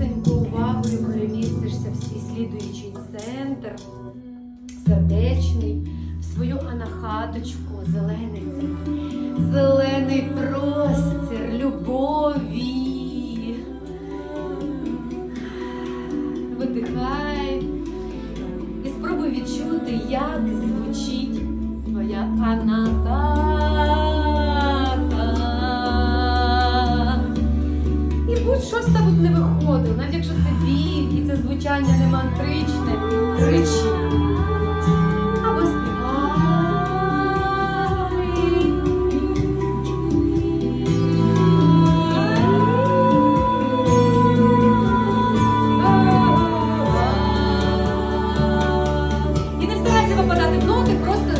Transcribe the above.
легесенько увагою перемістишся в свій слідуючий центр, сердечний, в свою анахаточку, зелений зелений простір любові. Видихай і спробуй відчути, як звучить твоя анахата. Щось там не виходить, навіть якщо це біль і це звучання не мантричне, кричи. Або співай. І не в ноти, просто